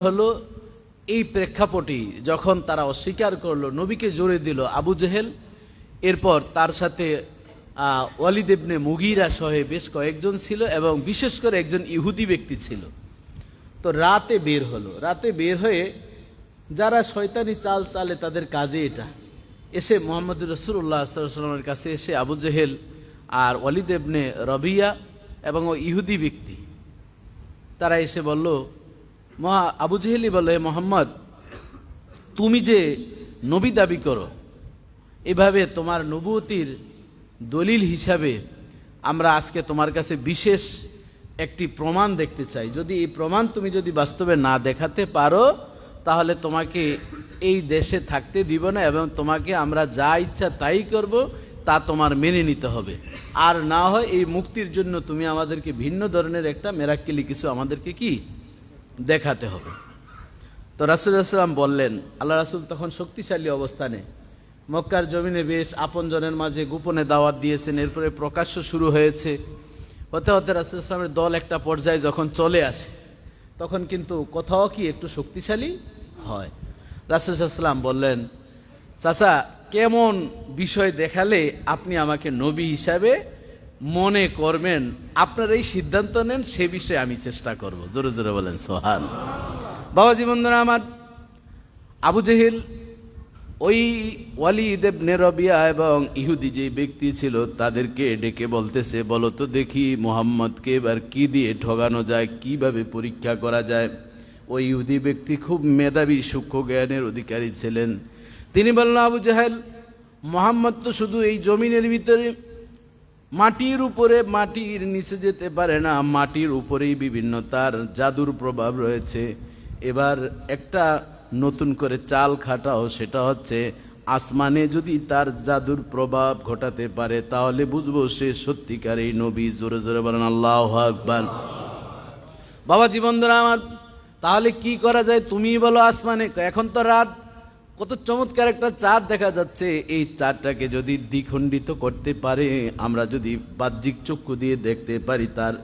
হলো এই প্রেক্ষাপটে যখন তারা অস্বীকার করল নবীকে জোরে দিল আবু জেহেল এরপর তার সাথে আহ, ওয়ালিদ ইবনে মুগিরা সহ বেশ কয়েকজন ছিল এবং বিশেষ করে একজন ইহুদি ব্যক্তি ছিল। তো রাতে বের হলো। রাতে বের হয়ে যারা শয়তানি চাল চালে তাদের কাজে এটা। এসে মোহাম্মদ রসুল্লাহ সাল্লামের কাছে এসে আবু জেহেল আর ওয়ালিদ ইবনে রবিয়া এবং ও ইহুদি ব্যক্তি তারা এসে বলল মহা আবু জেহেলি বলে, মোহাম্মদ, তুমি যে নবী দাবি করো, এভাবে তোমার নবুতির দলিল হিসাবে আমরা আজকে তোমার কাছে বিশেষ একটি প্রমাণ দেখতে চাই। যদি এই প্রমাণ তুমি যদি বাস্তবে না দেখাতে পারো, তাহলে তোমাকে এই দেশে থাকতে দিব না এবং তোমাকে আমরা যা ইচ্ছা তাই করব, তা তোমার মেনে নিতে হবে। আর না হয় এই মুক্তির জন্য তুমি আমাদেরকে ভিন্ন ধরনের একটা মেরাক্কেলি কিছু আমাদেরকে কি দেখাতে হবে। তো রাসুলাম বললেন, আল্লাহ রাসুল তখন শক্তিশালী অবস্থানে মক্কার জমিনে বেশ আপনজনের মাঝে গোপনে দাওয়াত দিয়েছেন, এরপরে প্রকাশ্য শুরু হয়েছে। হতে হতে রাসুলামের দল একটা পর্যায়ে যখন চলে আসে, তখন কিন্তু কোথাও কি একটু শক্তিশালী হয়। রাসুলাম বললেন, চাচা, কেমন বিষয় দেখালে আপনি আমাকে নবী হিসাবে মনে করবেন, আপনার এই সিদ্ধান্ত নেন, সে বিষয়ে আমি চেষ্টা করব। জোরে জোরে বলেন, সোহান। বাবাজি বন্ধুরা, আমার আবু জেহিল ওই ওয়ালিদ ইবনে এবং ইহুদি যে ব্যক্তি ছিল, তাদেরকে ডেকে বলতেছে, বলো তো দেখি মোহাম্মদকে এবার কি দিয়ে ঠগানো যায়, কীভাবে পরীক্ষা করা যায়? ওই ইহুদি ব্যক্তি খুব মেধাবী, সূক্ষ্ম জ্ঞানের অধিকারী ছিলেন। তিনি বললেন, আবু জাহেল, মোহাম্মদ তো শুধু এই জমিনের ভিতরে মাটির উপরে মাটির নিচে যেতে পারে না, মাটির উপরেই বিভিন্ন তার জাদুর প্রভাব রয়েছে। এবার একটা নতুন করে চাল খাটাও, সেটা হচ্ছে আসমানে যদি তার জাদুর প্রভাব ঘটাতে পারে, তাহলে বুঝব সে সত্যিকার এই নবী। জোরে জোরে বলেন, আল্লাহ আকবার। বাবা জীবন ধরে আমার, তাহলে কি করা যায়? তুমি বলো আসমানে। এখন তো রাত কত চমৎকার একটা চাঁদ দেখা যাচ্ছে। এই চাঁদটাকে যদি দ্বিখণ্ডিত করতে পারে, আমরা যদি বাহ্যিক চক্ষু দিয়ে দেখতে পারি, তার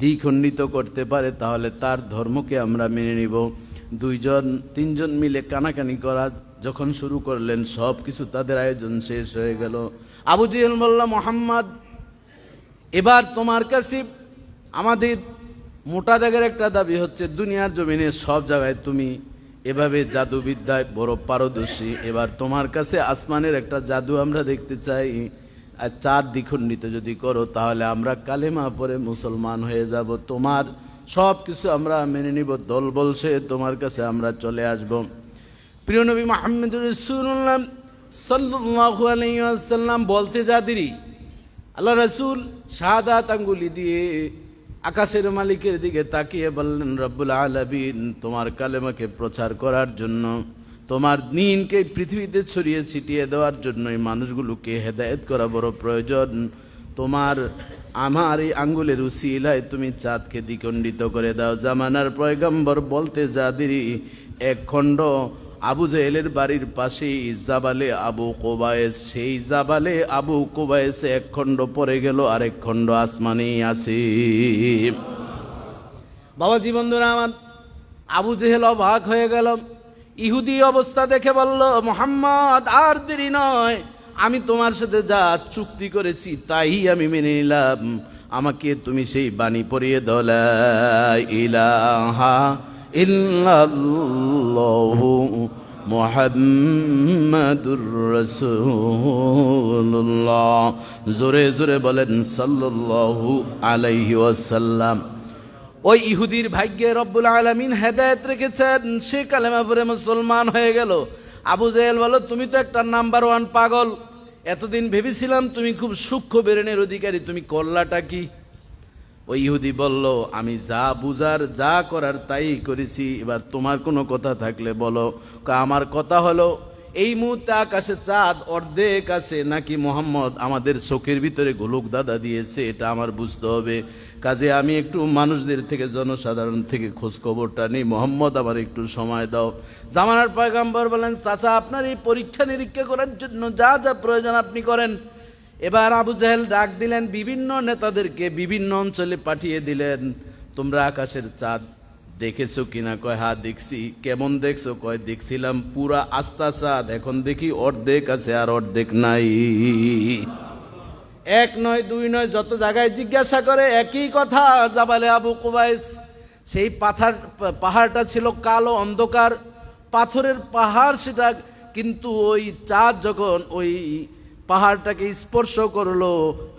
দ্বিখণ্ডিত করতে পারে, তাহলে তার ধর্মকে আমরা মেনে নিব। দুইজন, তিনজন মিলে কানাকানি করা, যখন শুরু করলেন সব কিছু তাদের আয়োজন শেষ হয়ে গেল। আবু জিহেল মোল্লা, মোহাম্মদ, এবার তোমার কাছে আমাদের মোটা দাগের একটা দাবি হচ্ছে, দুনিয়ার জমিনে সব জায়গায় তুমি এভাবে জাদুবিদ্যায় বড় পারদর্শী। এবার তোমার কাছে আসমানের একটা জাদু আমরা দেখতে চাই। আর চার দ্বিখণ্ডিত যদি করো, তাহলে আমরা কালেমা পরে মুসলমান হয়ে যাব। তোমার সব কিছু আমরা মেনে নিব দল বলছে তোমার কাছে আমরা চলে আসব। প্রিয় নবী মাহমুদুর রসুল্লাম সাল্লাল্লাহু আলাইহি ওয়াসাল্লাম বলতে যা আল্লাহ রসুল শাহাদাত আঙ্গুলি দিয়ে আকাশের মালিকের দিকে তাকিয়ে বললেন, রব্বুল আলবিন তোমার কালেমাকে প্রচার করার জন্য, তোমার দিনকে পৃথিবীতে ছড়িয়ে ছিটিয়ে দেওয়ার জন্য এই মানুষগুলোকে হেদায়েত করা বড় প্রয়োজন। তোমার, আমার এই আঙ্গুলের উসিলায় তুমি চাঁদকে দ্বিখণ্ডিত করে দাও। জামানার পয়গম্বর বলতে যাদেরই এক খণ্ড আবু জেহেলের বাড়ির পাশেই জাবালে আবু কোবায়েস, সেই জাবালে আবু কোবায়েস এক খণ্ড পরে গেল, আরেক খণ্ড আসমানেই আছে। বাবা জীবন ধরে আমার আবু জেহেল অবাক হয়ে গেল। ইহুদি অবস্থা দেখে বলল, মোহাম্মদ, আর দেরি নয়। আমি তোমার সাথে যা চুক্তি করেছি, তাই আমি মেনে নিলাম। আমাকে তুমি সেই বাণী পরিয়ে দলা ইলাহা ইল্লাল্লাহু মোহাম্মদুর রসুল্লাহ জোরে জোরে বলেন সাল্লাল্লাহু আলাইহি ওয়াসাল্লাম। ওই ইহুদির ভাগ্যে রব্বুল আলমিন হেদায়ত রেখেছেন, সে কালেমা পরে মুসলমান হয়ে গেল। আবু জাহেল বলো তুমি তো একটা নাম্বার ওয়ান পাগল। এতদিন ভেবেছিলাম তুমি খুব সূক্ষ্ম বেরেনের অধিকারী, তুমি করলাটা কি? ওই ইহুদি বলল, আমি যা বুঝার, যা করার তাই করেছি। এবার তোমার কোনো কথা থাকলে বলো। আমার কথা হলো, এই মুহূর্তে আকাশে চাঁদ অর্ধেক আছে, নাকি মোহাম্মদ আমাদের চোখের ভিতরে গোলক দাদা দিয়েছে? এটা আমার বুঝতে হবে। কাজে আমি একটু মানুষদের থেকে, জনসাধারণ থেকে খোঁজ খবরটা নেই। মোহাম্মদ, আমার একটু সময় দাও। জামানার পয়গাম্বর বলেন, চাচা, আপনার এই পরীক্ষা নিরীক্ষা করার জন্য যা যা প্রয়োজন আপনি করেন। এবার আবু জাহেল ডাক দিলেন, বিভিন্ন নেতাদেরকে বিভিন্ন অঞ্চলে পাঠিয়ে দিলেন। তোমরা আকাশের চাঁদ দেখেছ কিনা? কয় হা দেখছি। কেমন দেখছ? কয়, দেখছিলাম পুরা আস্তা চাঁদ। এখন দেখি অর্ধেক আছে আর অর্ধেক নাই। এক নয়, দুই নয়, যত জায়গায় জিজ্ঞাসা করে, একই কথা। জাবালে আবু কুবাইস, সেই পাথার, পাহাড়টা ছিল কালো অন্ধকার। পাথরের পাহাড় সেটা, কিন্তু ওই চাঁদ যখন ওই পাহাড়টাকে স্পর্শ করল।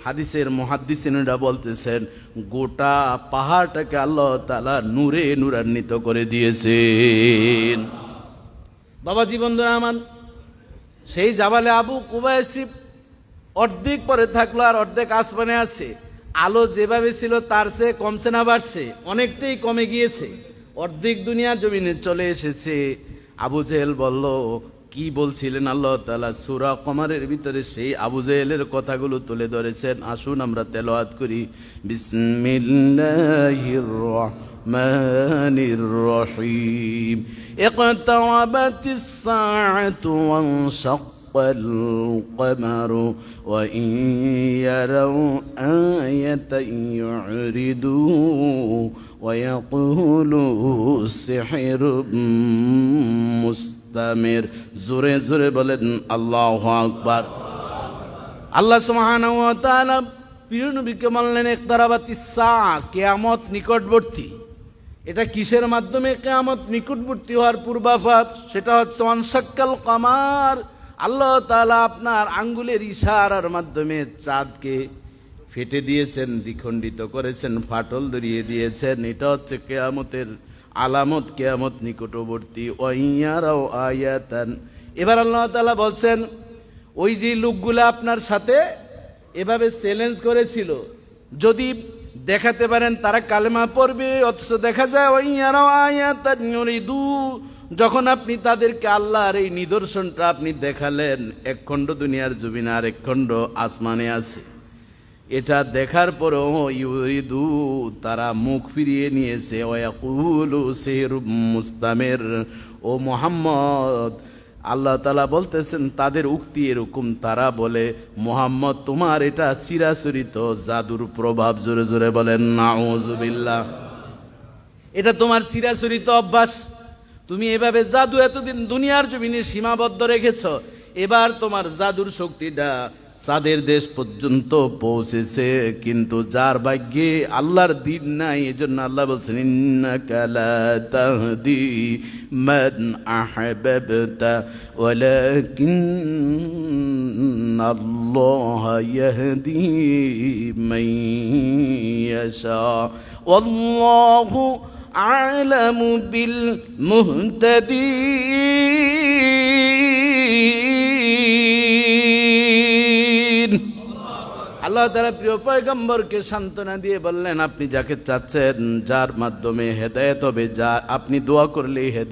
হাদিসের মহাদিসিনরা বলতেছেন, গোটা পাহাড়টাকে আল্লাহ তালা নূরে নূরান্বিত করে দিয়েছেন। বাবা জীবন আমার সেই জাবালে আবু কুবাইসি অর্ধেক পরে থাকল আর অর্ধেক আসমানে আছে। আলো যেভাবে ছিল তার চেয়ে কমছে না বাড়ছে, অনেকটাই কমে গিয়েছে। অর্ধেক দুনিয়ার জমিনে চলে এসেছে। আবু জেহেল বলল কি বলছিলেন আল্লাহ তালা সুরা কমারের ভিতরে সেই আবু জেহেলের কথাগুলো তুলে ধরেছেন আসুন আমরা তেলাওয়াত করি বিসমিল্লাহির রহমানির রহিম ইকতারাবাতিস সাআতু ওয়ানশাক্কা القمر وإن يروا آية يعرضوا ويقولوا سحر মুস্তামির জোরে জোরে বলেন আল্লাহ আকবার আল্লাহ সুবহানাহু ওয়া তাআলা প্রিয় নবীকে বললেন ইকতারাবাতি সা কিয়ামত নিকটবর্তী এটা কিসের মাধ্যমে কিয়ামত নিকটবর্তী হওয়ার পূর্বাভাস সেটা হচ্ছে অনসাক্কাল কামার আল্লাহ তাআলা আপনার আঙ্গুলের ইশারার মাধ্যমে চাঁদকে ফেটে দিয়েছেন, দ্বিখণ্ডিত করেছেন, ফাটল ধরিয়ে দিয়েছেন। এটা হচ্ছে কেয়ামতের আলামত, কেয়ামত নিকটবর্তী। আয়াতান। এবার আল্লাহ তাআলা বলছেন, ওই যে লোকগুলো আপনার সাথে এভাবে চ্যালেঞ্জ করেছিল, যদি দেখাতে পারেন তারা কালেমা পড়বে, অথচ দেখা যায় ওয়াইয়ারাও আয়াতান ইউরিদু, যখন আপনি তাদেরকে আল্লাহর এই নিদর্শনটা আপনি দেখালেন, এক খণ্ড দুনিয়ার জমিনে আর এক খণ্ড আসমানে আছে। এটা দেখার পরেও ইউরিদু তারা মুখ ফিরিয়ে নিয়েছে। ওয়াকুলু সের মুস্তামের। ও মোহাম্মদ, আল্লাহ তালা বলতেছেন, তাদের উক্তি এরকম। তারা বলে, মোহাম্মদ, তোমার এটা চিরাচরিত জাদুর প্রভাব। জোরে জোরে বলেন নাউজুবিল্লাহ এটা তোমার চিরাচরিত অভ্যাস। তুমি এভাবে জাদু এতদিন দুনিয়ার জমিনে সীমাবদ্ধ রেখেছ। এবার তোমার জাদুর শক্তিটা চাঁদের দেশ পর্যন্ত পৌঁছেছে কিন্তু যার ভাগ্যে আল্লাহর দিন নাই এজন্য আল্লাহ বলছেন ইন্নাকা লা তাহদি মান আহবাবতা ওয়ালাকিন আল্লাহ ইয়াহদি মান ইয়াশা ওয়াল্লাহু أعلم بالمهتدين আল্লাহ তারা প্রিয় পয়গম্বরকে সান্ত্বনা দিয়ে বললেন, আপনি যাকে চাচ্ছেন, যার মাধ্যমে হেদায়ত হবে, যা আপনি দোয়া করলেই হেদায়েত